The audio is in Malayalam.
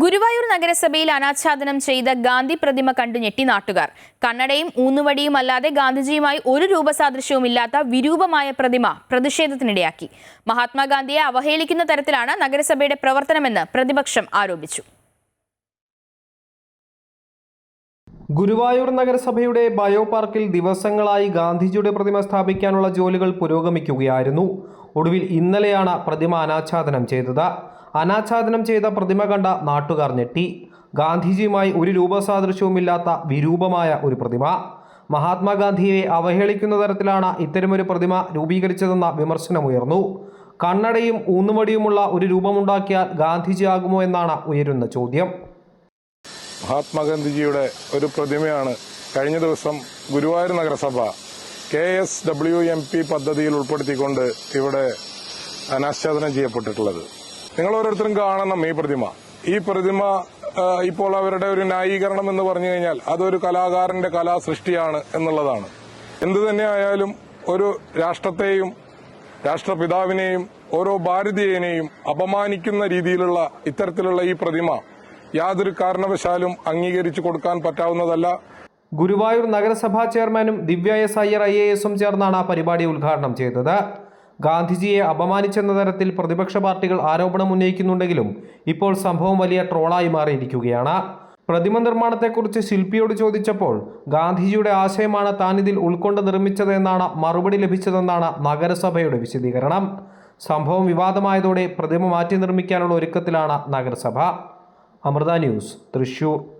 ഗുരുവായൂർ നഗരസഭയിൽ അനാച്ഛാദനം ചെയ്ത ഗാന്ധി പ്രതിമ കണ്ടു ഞെട്ടി നാട്ടുകാർ. കണ്ണടയും ഊന്നുവടിയും അല്ലാതെ ഗാന്ധിജിയുമായി ഒരു രൂപസാദൃശ്യവുമില്ലാത്ത വിരൂപമായ പ്രതിമ പ്രതിഷേധത്തിനിടയാക്കി. മഹാത്മാഗാന്ധിയെ അവഹേളിക്കുന്ന തരത്തിലാണ് നഗരസഭയുടെ പ്രവർത്തനമെന്ന് പ്രതിപക്ഷം ആരോപിച്ചു. ഗുരുവായൂർ നഗരസഭയുടെ ബയോ പാർക്കിൽ ദിവസങ്ങളായി ഗാന്ധിജിയുടെ പ്രതിമ സ്ഥാപിക്കാനുള്ള ജോലികൾ പുരോഗമിക്കുകയായിരുന്നു. ഒടുവിൽ ഇന്നലെയാണ് പ്രതിമ അനാച്ഛാദനം ചെയ്തത്. അനാച്ഛാദനം ചെയ്ത പ്രതിമ കണ്ട നാട്ടുകാർ ഞെട്ടി. ഗാന്ധിജിയുമായി ഒരു രൂപസാദൃശ്യവുമില്ലാത്ത വിരൂപമായ ഒരു പ്രതിമ. മഹാത്മാഗാന്ധിയെ അവഹേളിക്കുന്ന തരത്തിലാണ് ഇത്തരമൊരു പ്രതിമ രൂപീകരിച്ചതെന്ന വിമർശനമുയർന്നു. കണ്ണടയും ഊന്നുമടിയുമുള്ള ഒരു രൂപമുണ്ടാക്കിയാൽ ഗാന്ധിജി ആകുമോ എന്നാണ് ഉയരുന്ന ചോദ്യം. മഹാത്മാഗാന്ധിജിയുടെ ഒരു പ്രതിമയാണ് കഴിഞ്ഞ ദിവസം ഗുരുവായൂർ നഗരസഭ K S W M P പദ്ധതിയിൽ ഉൾപ്പെടുത്തിക്കൊണ്ട് ഇവിടെ അനാച്ഛാദനം ചെയ്യപ്പെട്ടിട്ടുള്ളത്. നിങ്ങൾ ഓരോരുത്തരും കാണണം ഈ പ്രതിമ. ഈ പ്രതിമ ഇപ്പോൾ അവരുടെ ഒരു ന്യായീകരണം എന്ന് പറഞ്ഞു കഴിഞ്ഞാൽ അതൊരു കലാകാരന്റെ കലാസൃഷ്ടിയാണ് എന്നുള്ളതാണ്. എന്തു തന്നെയായാലും ഒരു രാഷ്ട്രത്തെയും രാഷ്ട്രപിതാവിനെയും ഓരോ ഭാരതീയനെയും അപമാനിക്കുന്ന രീതിയിലുള്ള ഇത്തരത്തിലുള്ള ഈ പ്രതിമ യാതൊരു കാരണവശാലും അംഗീകരിച്ചു കൊടുക്കാൻ പറ്റാവുന്നതല്ല. ഗുരുവായൂർ നഗരസഭാ ചെയർമാനും Divya S Iyer I A എസും ചേർന്നാണ് ആ പരിപാടി ഉദ്ഘാടനം ചെയ്തത്. ഗാന്ധിജിയെ അപമാനിച്ചെന്ന തരത്തിൽ പ്രതിപക്ഷ പാർട്ടികൾ ആരോപണം ഉന്നയിക്കുന്നുണ്ടെങ്കിലും ഇപ്പോൾ സംഭവം വലിയ ട്രോളായി മാറിയിരിക്കുകയാണ്. പ്രതിമ നിർമ്മാണത്തെക്കുറിച്ച് ശില്പിയോട് ചോദിച്ചപ്പോൾ ഗാന്ധിജിയുടെ ആശയമാണ് താൻ ഇതിൽ ഉൾക്കൊണ്ട് നിർമ്മിച്ചതെന്നാണ് മറുപടി ലഭിച്ചതെന്നാണ് നഗരസഭയുടെ വിശദീകരണം. സംഭവം വിവാദമായതോടെ പ്രതിമ മാറ്റി നിർമ്മിക്കാനുള്ള ഒരുക്കത്തിലാണ് നഗരസഭ. അമൃത ന്യൂസ് തൃശൂർ.